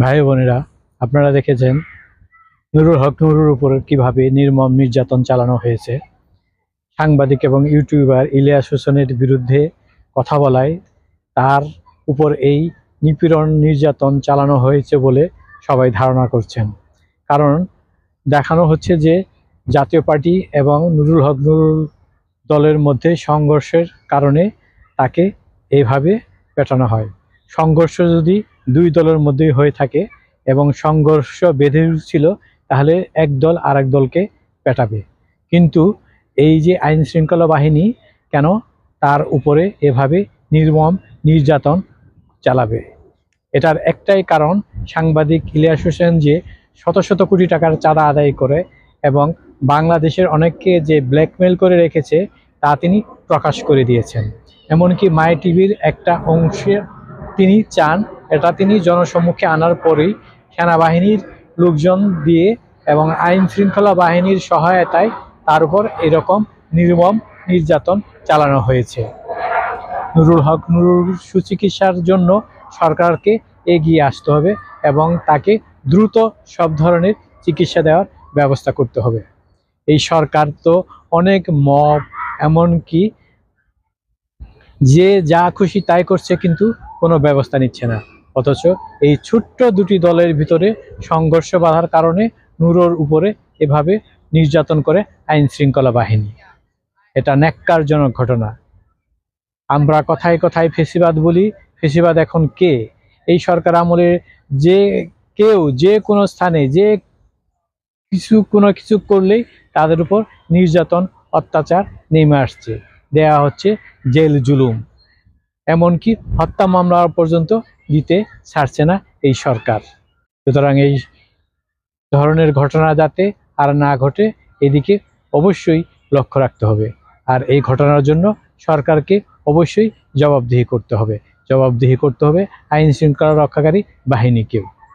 ভাই বোনেরা, আপনারা দেখেছেন নুরুল হক নুরুর উপর কীভাবে নির্মম নির্যাতন চালানো হয়েছে। সাংবাদিক এবং ইউটিউবার ইলিয়াস হোসেনের বিরুদ্ধে কথা বলায় তার উপর এই নিপীড়ন নির্যাতন চালানো হয়েছে বলে সবাই ধারণা করছেন। কারণ দেখানো হচ্ছে যে জাতীয় পার্টি এবং নুরুল হক নুরুল দলের মধ্যে সংঘর্ষের কারণে তাকে এইভাবে পেটানো হয়। সংঘর্ষ যদি দুই দলের মধ্যেই হয়ে থাকে এবং সংঘর্ষ বেঁধে ছিল, তাহলে এক দল আর দলকে পেটাবে। কিন্তু এই যে আইন শৃঙ্খলা বাহিনী, কেন? তার উপরে এভাবে নির্মম নির্যাতন চালাবে। এটার একটাই কারণ সাংবাদিক ইলিয়াস হোসেন যে শত শত কোটি টাকার চাঁদা আদায় করে এবং বাংলাদেশের অনেককে যে ব্ল্যাকমেল করে রেখেছে, তা তিনি প্রকাশ করে দিয়েছেন। এমনকি মাই টিভির একটা অংশে তিনি চান এটা তিনি জনসম্মুখে আনার পরেই সেনাবাহিনীর লোকজন দিয়ে এবং আইন শৃঙ্খলা বাহিনীর সহায়তায় তার উপর এরকম নির্মম নির্যাতন চালানো হয়েছে। নুরুল হক নুরুল সুচিকিৎসার জন্য সরকারকে এগিয়ে আসতে হবে এবং তাকে দ্রুত সব ধরনের চিকিৎসা দেওয়ার ব্যবস্থা করতে হবে। এই সরকার তো অনেক মব, এমনকি যে যা খুশি তাই করছে কিন্তু কোনো ব্যবস্থা নিচ্ছে না। অথচ এই ছোট্ট দুটি দলের ভিতরে সংঘর্ষ বাধার কারণে নুরোর উপরে এভাবে নির্যাতন করে আইন শৃঙ্খলা বাহিনী। এটা ন্যাক্কারজনক ঘটনা। আমরা কথায় কথায় ফেসিবাদ বলি, ফেসিবাদ এখন কে? এই সরকার আমলে যে কেউ, যে কোনো স্থানে, যে কিছু, কোনো কিছু করলেই তাদের উপর নির্যাতন, অত্যাচার নেমে আসছে। দেয়া হচ্ছে জেল জুলুম। এমনকি হত্যা মামলা পর্যন্ত দিতে ছাড়ছে না এই সরকার। সুতরাং এই ধরনের ঘটনা যাতে আর না ঘটে, এদিকে অবশ্যই লক্ষ্য রাখতে হবে। আর এই ঘটনার জন্য সরকারকে অবশ্যই জবাবদিহি করতে হবে। জবাবদিহি করতে হবে আইন শৃঙ্খলা রক্ষাকারী বাহিনীকেও।